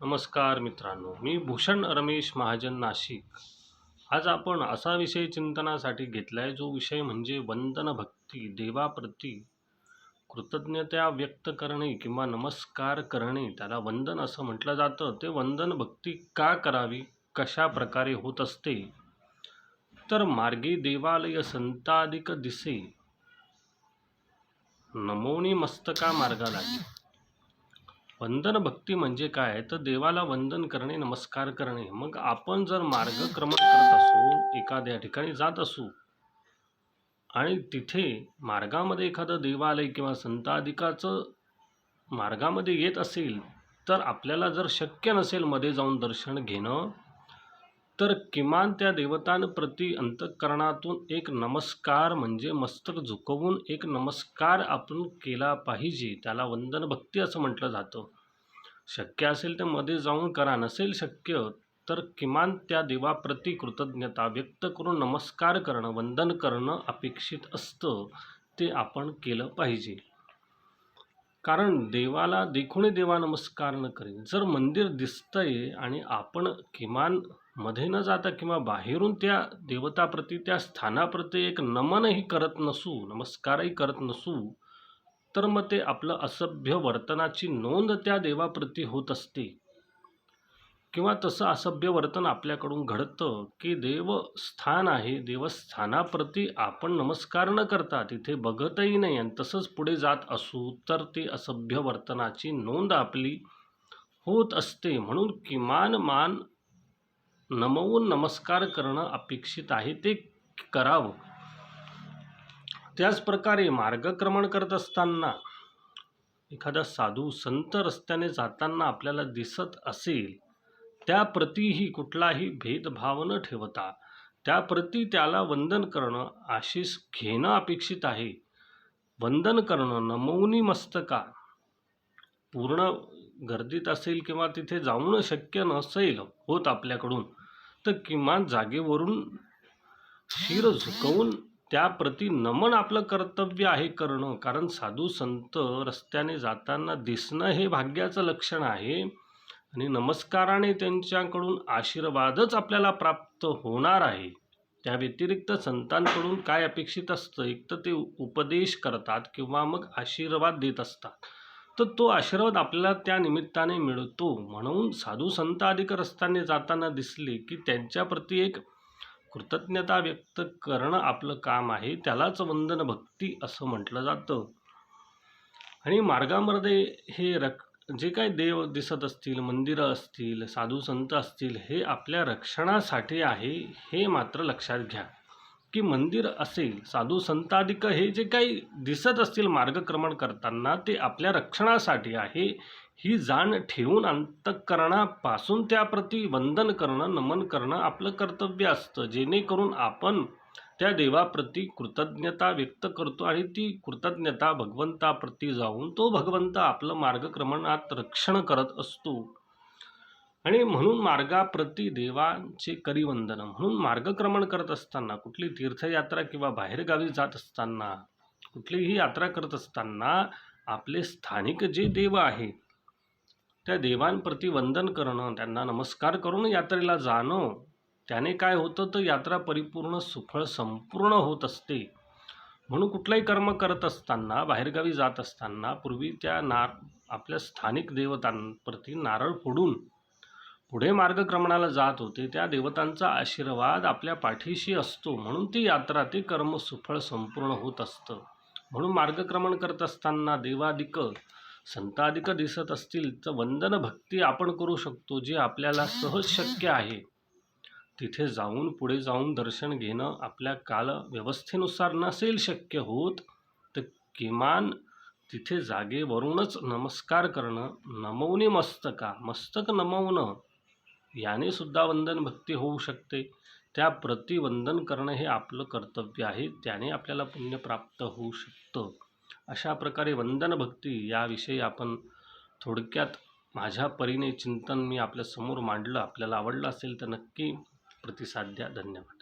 नमस्कार मित्रांनो मी भूषण रमेश महाजन नाशिक. आज आपण असा विषय चिंतनासाठी घेतला आहे जो विषय म्हणजे वंदन भक्ती देवाप्रती कृतज्ञता व्यक्त करणे किंवा नमस्कार करणे. त्याला वंदन असं म्हटलं जातं. ते वंदन भक्ती का करावी? कशा प्रकारे होत असते? तर मार्गी देवालय संतादिक दिसे. नमोनी मस्तका मार्गाला वंदन भक्ती म्हणजे काय? तर देवाला वंदन करणे नमस्कार करणे. मग आपण जर मार्गक्रमण करत असू एखाद्या ठिकाणी जात असू आणि तिथे मार्गामध्ये एखादं देवालय किंवा संताधिकाचं मार्गामध्ये येत असेल तर आपल्याला जर शक्य नसेल मध्ये जाऊन दर्शन घेणं तर किमान त्या देवतांप्रती अंतःकरणातून एक नमस्कार म्हणजे मस्तक झुकवून एक नमस्कार आपण केला पाहिजे त्याला वंदन भक्ती असं म्हटलं जातं. शक्य असेल तर मध्ये जाऊन करा नसेल शक्य तर किमान त्या देवाप्रती कृतज्ञता व्यक्त करून नमस्कार करणं वंदन करणं अपेक्षित असतं ते आपण केलं पाहिजे. कारण देवाला देखूनही देवा नमस्कार न करेल जर मंदिर दिसतंय आणि आपण किमान मध्ये न जाता किंवा बाहेरून त्या देवताप्रती त्या स्थानाप्रती एक नमनही करत नसू नमस्कारही करत नसू तर मग ते आपलं असभ्य वर्तनाची नोंद त्या देवाप्रती होत असते. किंवा तसं असभ्य वर्तन आपल्याकडून घडतं की देवस्थान आहे देवस्थानाप्रती आपण नमस्कार न करता तिथे बघतही नाही आणि तसंच पुढे जात असू तर ते असभ्य वर्तनाची नोंद आपली होत असते. म्हणून किमान मान नमवून नमस्कार करणं अपेक्षित आहे ते करावं. त्याचप्रकारे मार्गक्रमण करत असताना एखादा साधू संत रस्त्याने जाताना आपल्याला दिसत असेल त्याप्रतीही कुठलाही भेदभाव न ठेवता त्याप्रती त्याला वंदन करणं आशिष घेणं अपेक्षित आहे. वंदन करणं नमवनी मस्तका. पूर्ण गर्दीत असेल किंवा तिथे जाऊन शक्य नसेल होत आपल्याकडून तर किमान जागेवरून शिर झुकवून त्याप्रती नमन आपलं कर्तव्य आहे करणं. कारण साधू संत रस्त्याने जाताना दिसणं हे भाग्याचं लक्षण आहे. आणि नमस्काराने त्यांच्याकडून आशीर्वादच आपल्याला प्राप्त होणार आहे. त्या व्यतिरिक्त संतांकडून काय अपेक्षित असतं? एक तर ते उपदेश करतात किंवा मग आशीर्वाद देत असतात. तर तो आशीर्वाद आपल्याला त्या निमित्ताने मिळतो. म्हणून साधू संत अधिक रस्त्याने जाताना दिसले की त्यांच्याप्रती एक कृतज्ञता व्यक्त करणं आपलं काम आहे. त्यालाच वंदन भक्ती असं म्हटलं जातं. आणि मार्गामध्ये हे रक जे काही देव दिसत असतील मंदिरं असतील साधू संत असतील हे आपल्या रक्षणासाठी आहे हे मात्र लक्षात घ्या. की मंदिर असेल साधू संतादिक हे जे काही दिसत असतील मार्गक्रमण करताना ते आपल्या रक्षणासाठी आहे. ही जाण ठेवून अंतकरणापासून त्याप्रती वंदन करणं नमन करणं आपलं कर्तव्य असतं. जेणेकरून आपण त्या देवाप्रती कृतज्ञता व्यक्त करतो आणि ती कृतज्ञता भगवंताप्रती जाऊन तो भगवंत आपलं मार्गक्रमणात रक्षण करत असतो. आणि म्हणून मार्गाप्रती देवांचे करिवंदन म्हणून मार्गक्रमण करत असताना कुठली तीर्थयात्रा किंवा बाहेरगावी जात असताना कुठलीही यात्रा करत असताना आपले स्थानिक जे देव आहे त्या देवांप्रती वंदन करणं त्यांना नमस्कार करून यात्रेला जाणं त्याने काय होतं तर यात्रा परिपूर्ण सुफळ संपूर्ण होत असते. म्हणून कुठलंही कर्म करत असताना बाहेरगावी जात असताना पूर्वी त्या नार आपल्या स्थानिक देवतांप्रती नारळ फोडून पुढे मार्गक्रमणाला जात होते त्या देवतांचा आशीर्वाद आपल्या पाठीशी असतो. म्हणून ती यात्रा ते कर्म सुफळ संपूर्ण होत असतं. म्हणून मार्गक्रमण करत असताना देवादिक संताधिक दिसत असतील तर वंदन भक्ती आपण करू शकतो जे आपल्याला सहज शक्य आहे. तिथे जाऊन पुढे जाऊन दर्शन घेणं आपल्या काल व्यवस्थेनुसार नसेल शक्य होत तर किमान तिथे जागेवरूनच नमस्कार करणं. नमवणे मस्तका. मस्तक नमवणं. याने सुद्धा वंदन भक्ती होऊ शकते. त्या प्रतिवंदन करणं हे आपलं कर्तव्य आहे त्याने आपल्याला पुण्य प्राप्त होऊ शकतं. अशा प्रकारे वंदन भक्ती याविषयी आपण थोडक्यात माझ्या परीने चिंतन मी आपल्यासमोर मांडलं. आपल्याला आवडलं असेल तर नक्की प्रतिसाद द्या. धन्यवाद.